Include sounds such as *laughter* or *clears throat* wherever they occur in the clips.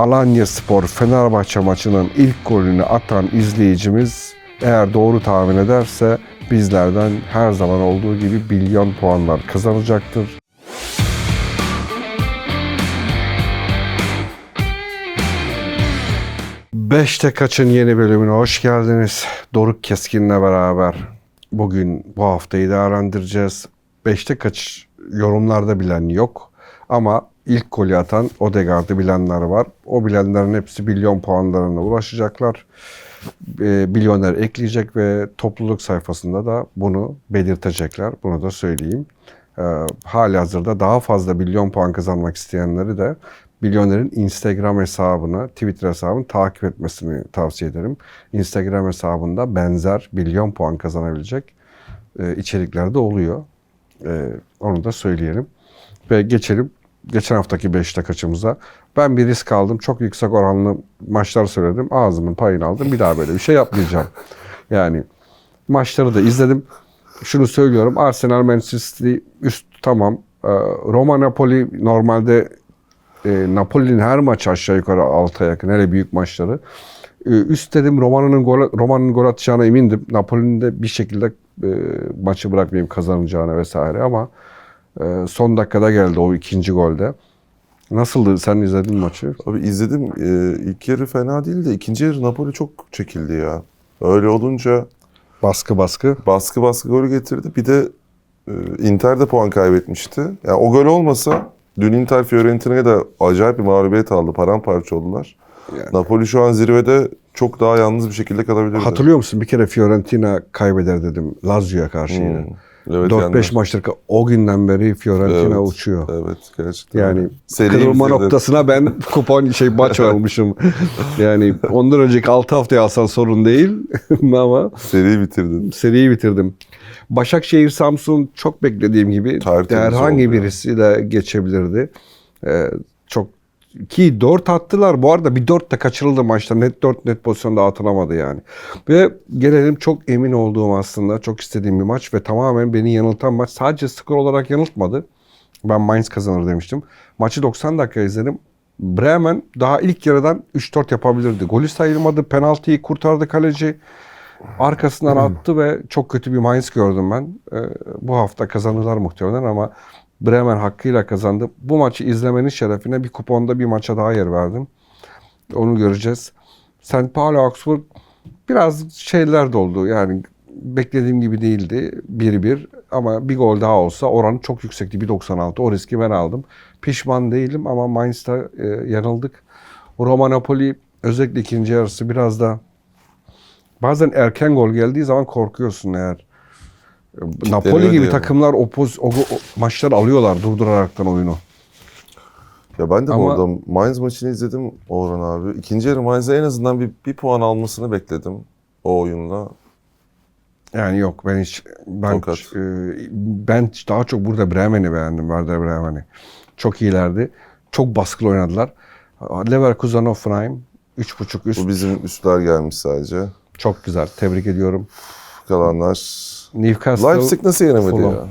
Alanya Spor Fenerbahçe maçının ilk golünü atan izleyicimiz eğer doğru tahmin ederse bizlerden her zaman olduğu gibi milyon puanlar kazanacaktır. Beşte Kaç'ın yeni bölümüne hoş geldiniz. Doruk Keskin'le beraber bugün bu haftayı değerlendireceğiz. Beşte Kaç yorumlarda bilen yok ama ilk golü atan Odegaard'ı bilenler var. O bilenlerin hepsi milyon puanlarına ulaşacaklar. E, milyoner ekleyecek ve topluluk sayfasında da bunu belirtecekler. Bunu da söyleyeyim. E, hali hazırda daha fazla milyon puan kazanmak isteyenleri de Milyoner'in Instagram hesabını, Twitter hesabını takip etmesini tavsiye ederim. Instagram hesabında benzer milyon puan kazanabilecek e, içerikler de oluyor. E, onu da söyleyelim. Ve geçelim geçen haftaki 5'te kaçımıza. Ben bir risk aldım. Çok yüksek oranlı maçlar söyledim. Ağzımın payını aldım. Bir daha böyle bir şey yapmayacağım. *laughs* Yani maçları da izledim. Şunu söylüyorum. Arsenal Manchester City üst tamam. Ee, Roma Napoli normalde e, Napoli'nin her maçı aşağı yukarı 6'a yakın. Hele büyük maçları. E, üst dedim Roma'nın gol, Roma'nın gol atacağına emindim. Napoli'nin de bir şekilde e, maçı bırakmayayım kazanacağına vesaire ama e, son dakikada geldi o ikinci golde. Nasıldı? Sen izledin maçı? Abi izledim. Ee, ilk yarı fena değil de ikinci yarı Napoli çok çekildi ya. Öyle olunca Baskı baskı. baskı baskı golü getirdi. Bir de e, Inter de puan kaybetmişti. Yani o gol olmasa dün Inter Fiorentina'ya da acayip bir mağlubiyet aldı. Paramparça oldular. Yani. Napoli şu an zirvede çok daha yalnız bir şekilde kalabilirdi. Hatırlıyor musun? Bir kere Fiorentina kaybeder dedim Lazio'ya karşı yine. Hmm. Evet, 4-5 yani- maçtır o günden beri Fiorentina Evet, uçuyor. Evet gerçekten. Yani. Seriyi kırılma bitirdi. noktasına ben *laughs* kupon şey maç almışım. yani ondan önceki 6 haftaya alsan sorun değil *laughs* ama Seriyi bitirdin. seriyi bitirdim. Başakşehir Samsun çok beklediğim gibi Tertemiz herhangi oldu ya. birisiyle geçebilirdi. Ee, çok ki 4 attılar. Bu arada bir 4 de kaçırıldı maçta. Net 4 net pozisyonda atılamadı yani. Ve gelelim çok emin olduğum aslında çok istediğim bir maç ve tamamen beni yanıltan maç. Sadece skor olarak yanıltmadı. Ben Mainz kazanır demiştim. Maçı 90 dakika izledim. Bremen daha ilk yarıdan 3-4 yapabilirdi. Golü sayılmadı. Penaltıyı kurtardı kaleci. Arkasından attı ve çok kötü bir Mainz gördüm ben. Ee, bu hafta kazanırlar muhtemelen ama Bremen hakkıyla kazandı. Bu maçı izlemenin şerefine bir kuponda bir maça daha yer verdim. Onu göreceğiz. St. Pauli Augsburg biraz şeyler de oldu. Yani beklediğim gibi değildi. 1-1 ama bir gol daha olsa oranı çok yüksekti. 1.96. O riski ben aldım. Pişman değilim ama Mainz'da e, yanıldık. Roma Napoli özellikle ikinci yarısı biraz da bazen erken gol geldiği zaman korkuyorsun eğer. Napoli gibi yani. takımlar o, poz, o, o maçları alıyorlar durduraraktan oyunu. Ya ben de Ama- bu arada Mainz maçını izledim Orhan abi. İkinci yarı Mainz'e en azından bir, bir puan almasını bekledim o oyunla. Yani yok ben hiç ben Tokat. e, ben daha çok burada Bremen'i beğendim Werder Bremen'i. Çok iyilerdi. Çok baskılı oynadılar. Leverkusen Hoffenheim 3.5 üst. Bu bizim üstler gelmiş sadece. Çok güzel. Tebrik ediyorum. Kalanlar. Newcastle Leipzig nasıl yenemedi Fulham. ya?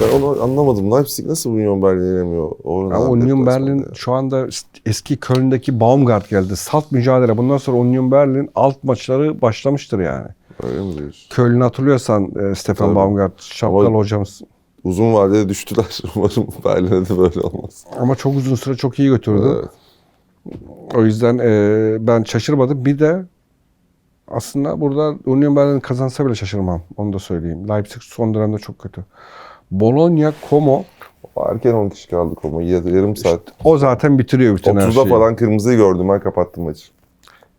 Ben onu anlamadım. Leipzig nasıl Union Berlin yenemiyor? Ama abi Union Berlin ya. şu anda eski Köln'deki Baumgart geldi. Salt mücadele. Bundan sonra Union Berlin alt maçları başlamıştır yani. Öyle mi diyorsun? Köln'ü hatırlıyorsan e, Stefan Tabii. Baumgart şapkalı Ama- hocamız. Uzun vadede düştüler. *laughs* Umarım Berlin'e de böyle olmaz. Ama çok uzun süre çok iyi götürdü. Evet. O yüzden e, ben şaşırmadım. Bir de aslında burada Union Berlin kazansa bile şaşırmam. Onu da söyleyeyim. Leipzig son dönemde çok kötü. Bologna, Como Erken 10 kişi kaldık ama ya- yarım saat. o zaten bitiriyor bütün her 30'da şeyi. falan kırmızıyı gördüm. Ben kapattım maçı.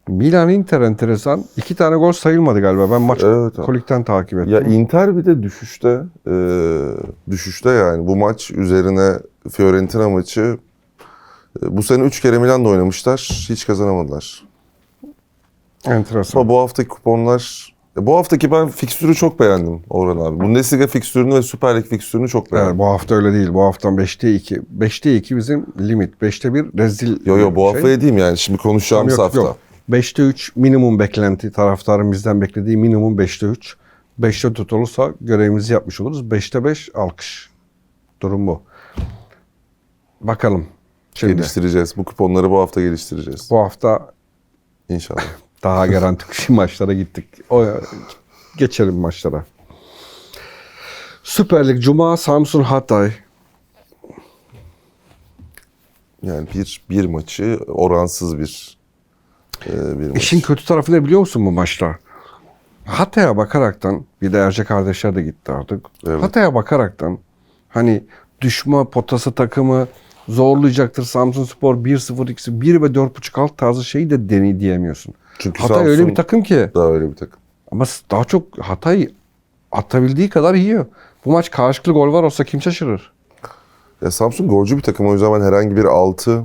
Milan Inter enteresan. İki tane gol sayılmadı galiba. Ben maç Evet kolikten takip ettim. Ya Inter bir de düşüşte. e, düşüşte yani. Bu maç üzerine Fiorentina maçı. e, bu sene 3 kere Milan'da oynamışlar. Hiç kazanamadılar. Enteresan. Ama bu haftaki kuponlar... Bu haftaki ben fikstürü çok beğendim Orhan abi. Bundesliga fikstürünü ve Süper Lig fikstürünü çok beğendim. Evet, bu hafta öyle değil. Bu hafta 5'te 2. 5'te 2 bizim limit. 5'te 1 rezil. Yo yo bu şey. hafta değil yani. Şimdi konuşacağımız Yok, hafta. yok. 5'te 3 minimum beklenti. Taraftarın bizden beklediği minimum 5'te 3. 5'te tutulursa görevimizi yapmış oluruz. 5'te 5 alkış. Durum bu. Bakalım. Şimdi Geliştireceğiz. Bu kuponları bu hafta geliştireceğiz. bu hafta İnşallah. *laughs* daha garanti *laughs* maçlara gittik. O geçelim maçlara. Süper Lig Cuma Samsun Hatay. Yani bir bir maçı oransız bir e, bir maç. İşin kötü tarafı ne biliyor musun bu maçta? Hatay'a bakaraktan bir de Erce kardeşler de gitti artık. Evet. Hatay'a bakaraktan hani düşme potası takımı zorlayacaktır Samsun Spor 1-0 2 1 ve 4.5 alt tarzı şeyi de deney diyemiyorsun. Çünkü Hatay Samsun öyle bir takım ki daha öyle bir takım. ama daha çok Hatay atabildiği kadar yiyor. Bu maç karşılıklı gol var olsa kim şaşırır? Ya Samsun golcü bir takım o yüzden ben herhangi bir 6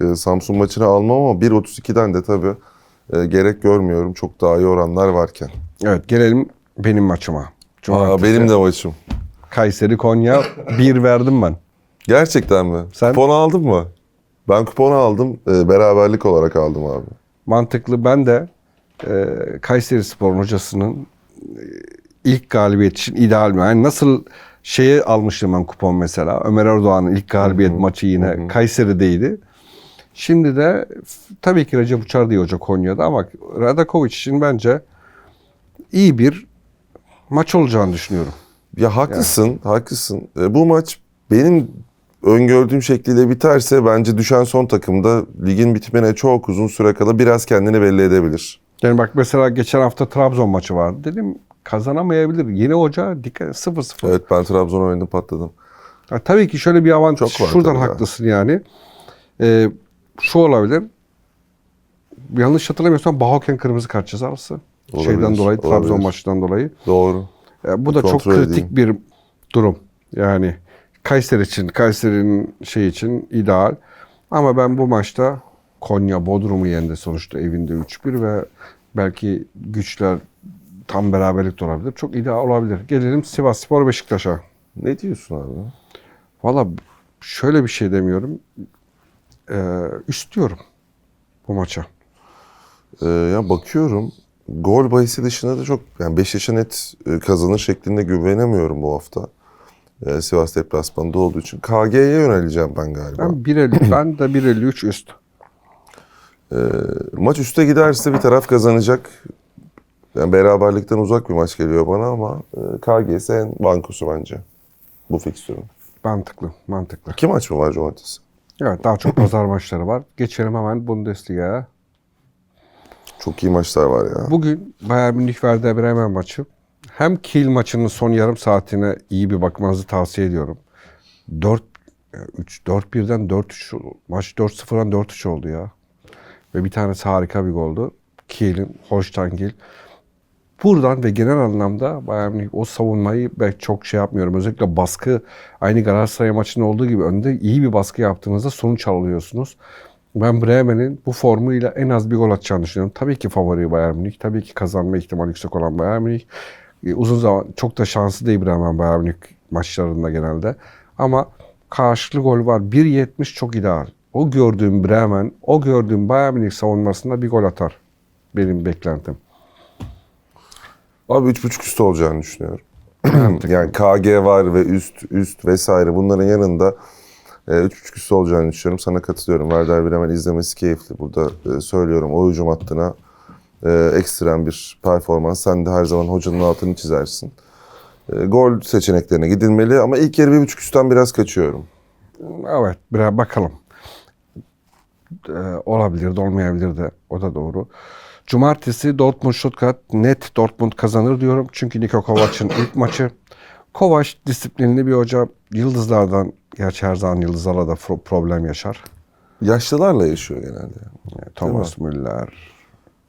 e, Samsun maçını almam ama 1.32'den de tabii e, gerek görmüyorum. Çok daha iyi oranlar varken. Evet gelelim benim maçıma. Aa, benim de maçım. Kayseri Konya *laughs* 1 verdim ben. Gerçekten mi? Sen? Kupon aldın mı? Ben kuponu aldım. e, beraberlik olarak aldım abi. Mantıklı. Ben de e, Kayseri Spor'un hocasının e, ilk galibiyet için ideal mi? Yani nasıl şeye almıştım ben kupon mesela. Ömer Erdoğan'ın ilk galibiyet maçı yine Kayseri'deydi. Şimdi de tabii ki Recep Uçar diye hoca Konya'da ama Radakovic için bence iyi bir maç olacağını düşünüyorum. Ya haklısın, haklısın. E, bu maç benim öngördüğüm şekliyle biterse bence düşen son takımda ligin bitimine çok uzun süre kala biraz kendini belli edebilir. Yani bak mesela geçen hafta Trabzon maçı vardı. Dedim kazanamayabilir. Yeni hoca dikkat 0-0. Evet ben Trabzon oyunda patladım. Ya tabii ki şöyle bir avantaj. Çok Şuradan tabii ya. haklısın yani. Ee, şu olabilir. Yanlış hatırlamıyorsam Bahoken kırmızı kart cezası. Olabilir, Şeyden dolayı, Trabzon olabilir. maçından dolayı. Doğru. Ya bu da çok kritik edeyim. bir durum. Yani Kayseri için, Kayseri'nin şey için ideal. Ama ben bu maçta Konya Bodrum'u yendi sonuçta evinde 3-1 ve belki güçler tam beraberlik de olabilir. Çok ideal olabilir. Gelelim Sivas Spor Beşiktaş'a. Ne diyorsun abi? Valla şöyle bir şey demiyorum. Ee, üst diyorum bu maça. Ee, ya bakıyorum gol bahisi dışında da çok yani Beşiktaş'a net e, kazanır şeklinde güvenemiyorum bu hafta. Ee, Sivas deplasmanında olduğu için. KG'ye yöneleceğim ben galiba. Ben 1.50, *clears throat* ben de 1.53 üst. Ee, maç üste giderse bir taraf kazanacak. Yani beraberlikten uzak bir maç geliyor bana ama e, KGS en bankosu bence. Bu fikstürün. Mantıklı, mantıklı. İki maç mı var cumartesi? Evet daha çok pazar maçları var. Geçelim hemen Bundesliga'ya. Çok iyi maçlar var ya. Bugün Bayern Münih Werder Bremen maçı. Hem Kiel maçının son yarım saatine iyi bir bakmanızı tavsiye ediyorum. 4 3 4-1'den 4-3 maç 4-0'dan 4-3 oldu ya. Ve bir tanesi harika bir goldu. Kiel'in Holstein. Buradan ve genel anlamda Bayern Münih o savunmayı ben çok şey yapmıyorum. Özellikle baskı aynı Galatasaray maçında olduğu gibi önde iyi bir baskı yaptığınızda sonuç alıyorsunuz. Ben Bremen'in bu formuyla en az bir gol atacağını düşünüyorum. Tabii ki favori Bayern Münih. Tabii ki kazanma ihtimali yüksek olan Bayern Münih. Ee, Uzun zaman çok da şanslı değil Bremen Bayern Münih maçlarında genelde. Ama karşılıklı gol var. 1.70 çok ideal. O gördüğüm Bremen, o gördüğüm Bayern Münih savunmasında bir gol atar. Benim beklentim. Abi 3.5 üstü olacağını düşünüyorum. *clears throat* yani KG var ve üst üst vesaire bunların yanında e, 3.5 üstü olacağını düşünüyorum. Sana katılıyorum. Werder Bremen izlemesi keyifli. Burada e, söylüyorum o hücum hattına e, ekstrem bir performans. Sen de her zaman hocanın altını çizersin. E, gol seçeneklerine gidilmeli ama ilk yarı 1.5 üstten biraz kaçıyorum. Evet, biraz bakalım. Ee, olabilir de olmayabilir de. O da doğru. Cumartesi Dortmund Stuttgart net Dortmund kazanır diyorum. Çünkü Niko Kovac'ın *coughs* ilk maçı. Kovac disiplinli bir hoca. Yıldızlardan, gerçi her zaman yıldızlarla da pro- problem yaşar. Yaşlılarla yaşıyor genelde. Yani Thomas Müller,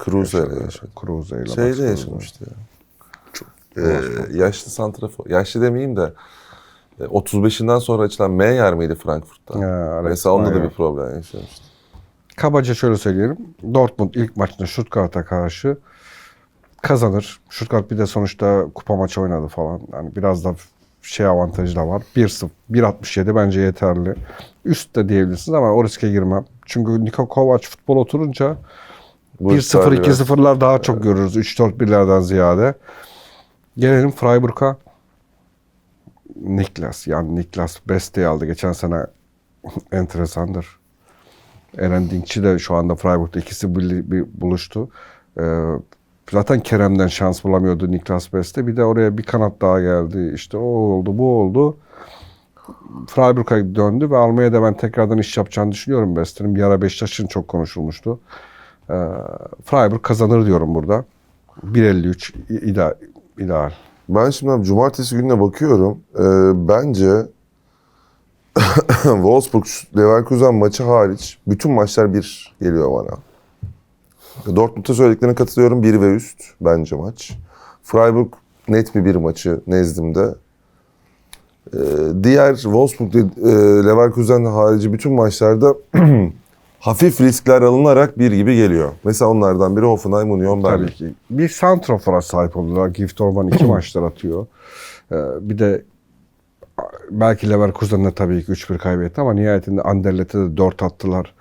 Kruse ile Şeyde baktığınızda. yaşamıştı ya. Çok, e, yaşlı santrafor. Yaşlı demeyeyim de e, 35'inden sonra açılan Meyer miydi Frankfurt'ta? Ya, Mesela onda da bir problem yaşamıştı. Kabaca şöyle söyleyelim. Dortmund ilk maçında Stuttgart'a karşı kazanır. Stuttgart bir de sonuçta kupa maçı oynadı falan. Yani biraz da şey avantajı da var. 1-0, 1.67 bence yeterli. Üst de diyebilirsiniz ama o riske girmem. Çünkü Niko Kovac futbol oturunca Bu 1-0, işler biraz- 2-0'lar daha çok görürüz. 3-4-1'lerden ziyade. Gelelim Freiburg'a. Niklas. Yani Niklas Beste'yi aldı. Geçen sene *laughs* enteresandır. Eren Dinkçi de şu anda Freiburg'da ikisi bir, bir buluştu. Ee, zaten Kerem'den şans bulamıyordu Niklas Beste. Bir de oraya bir kanat daha geldi. İşte o oldu, bu oldu. Freiburg'a döndü ve Almanya'da ben tekrardan iş yapacağını düşünüyorum Beste'nin. Bir ara Beşiktaş'ın çok konuşulmuştu. Ee, Freiburg kazanır diyorum burada. 1.53 i- ideal. ideal. Ben şimdi cumartesi gününe bakıyorum. Ee, bence *coughs* Wolfsburg Leverkusen maçı hariç bütün maçlar bir geliyor bana. Dortmund'a söylediklerine katılıyorum. 1 ve üst bence maç. Freiburg net bir bir maçı nezdimde. Ee, diğer Wolfsburg e, Leverkusen harici bütün maçlarda hafif riskler alınarak bir gibi geliyor. Mesela onlardan biri Hoffenheim Union Berlin. Tabii ki. Bir santrofora sahip oldular. Gift Orban iki *clears throat* maçlar atıyor. Ee, bir de belki Leverkusen'de tabii ki 3-1 kaybetti ama nihayetinde Anderlet'e de 4 attılar.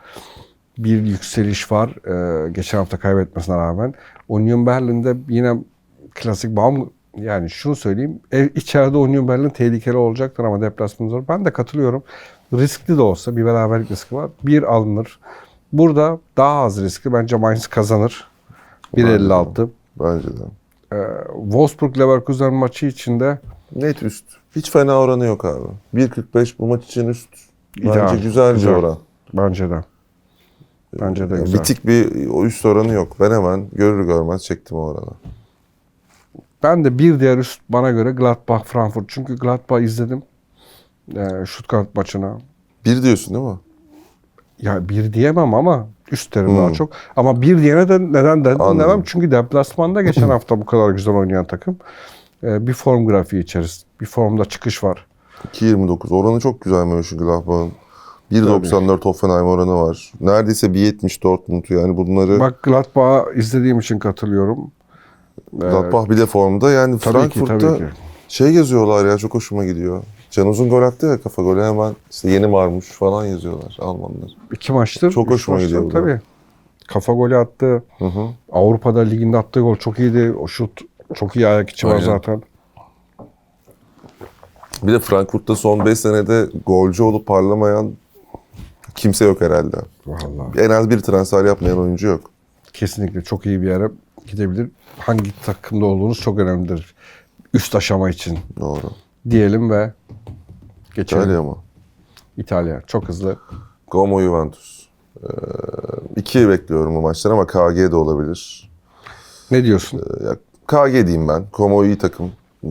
Bir yükseliş var. Ee, geçen hafta kaybetmesine rağmen. Union Berlin'de yine klasik Baum yani şunu söyleyeyim. Ev, içeride Union Berlin tehlikeli olacaktır ama deplasman zor. Ben de katılıyorum. Riskli de olsa bir beraberlik riski var. Bir alınır. Burada daha az riskli. Bence Mainz kazanır. 1.56. Bence de. Ee, Wolfsburg Leverkusen maçı içinde Net üst. Hiç fena oranı yok abi. 1.45 bu maç için üst. Bence İdeal, güzel, güzel. bir oran. bence de. Bence de Yani güzel. bitik bir o üst oranı yok. Ben hemen görür görmez çektim o oranı. Ben de bir diğer üst bana göre Gladbach Frankfurt. Çünkü Gladbach izledim. Ee, Stuttgart maçına. Bir diyorsun değil mi? Ya bir diyemem ama üst derim Hmm. daha çok. Ama bir diyene de neden dedim Anladım. demem. Çünkü deplasmanda geçen *laughs* hafta bu kadar güzel oynayan takım. Ee, bir form grafiği içerisinde. Bir formda çıkış var. 2.29. Oranı çok güzel Mönchengladbach'ın. 1.94 Hoffenheim oranı var. Neredeyse 1.70 Dortmund yani bunları Bak Gladbach'ı izlediğim için katılıyorum. Ee, Gladbach bile formda. Yani tabii ki Frankfurt'ta tabii ki. şey yazıyorlar ya çok hoşuma gidiyor. Can Uzun gol attı ya kafa golü hemen işte yeni varmış falan yazıyorlar Almanlar. İki maçtır. Çok üç hoşuma maçtır, gidiyor bu. Tabii. Kafa golü attı. Hı hı. Avrupa'da liginde attığı gol çok iyiydi. O şut çok iyi ayak içi var Aynen. zaten. Bir de Frankfurt'ta son 5 senede golcü olup parlamayan kimse yok herhalde. Vallahi. En az bir transfer yapmayan oyuncu yok. Kesinlikle çok iyi bir yere gidebilir. Hangi takımda olduğunuz çok önemlidir. Üst aşama için Doğru. Diyelim ve geçelim. İtalya mı? İtalya. Çok hızlı. Como Juventus. Ee, iki bekliyorum bu maçlar ama KG de olabilir. Ne diyorsun? Ee, ya, KG diyeyim ben. Como iyi takım. Ee,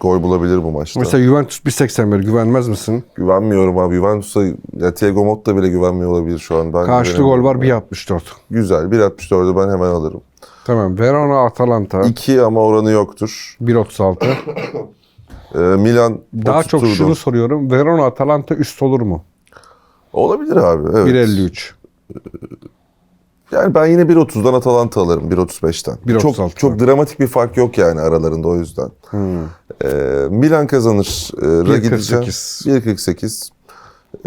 gol bulabilir bu maçta. Mesela Juventus 1.81 güvenmez misin? Güvenmiyorum abi. Juventus'a ya Thiago Motta bile güvenmiyor olabilir şu an. Ben Karşılığı gol var güvenemiyorum. 1.64. Güzel. 1.64'ü ben hemen alırım. Tamam. Verona Atalanta 2 ama oranı yoktur. 1.36. *coughs* Ee, Milan Daha çok şunu soruyorum. Verona Atalanta üst olur mu? Olabilir abi. Evet. 1.53. Yani ben yine 1.30'dan Atalanta alırım 1.35'ten. 1.36. Çok çok dramatik bir fark yok yani aralarında o yüzden. Hmm. Ee, Milan kazanır. Ee, 1.48. gideceğim. 1.48.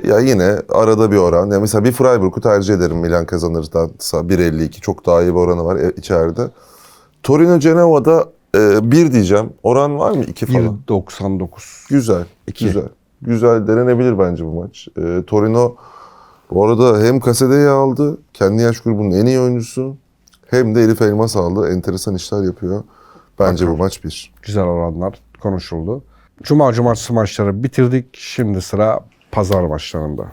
Ya yine arada bir oran. Ya mesela bir Freiburg'u tercih ederim Milan kazanırdansa 1.52. Çok daha iyi bir oranı var e, içeride. Torino Cenova'da e, 1 diyeceğim. Oran var mı? 2 falan. 1.99. Güzel. İki. Güzel. Güzel denenebilir bence bu maç. Ee, Torino bu arada hem Casade'yi aldı. Kendi yaş grubunun en iyi oyuncusu. Hem de Elif Elmas aldı. Enteresan işler yapıyor. Bence bu maç bir. Güzel oranlar konuşuldu. Cuma cumartesi maçları bitirdik. Şimdi sıra pazar maçlarında.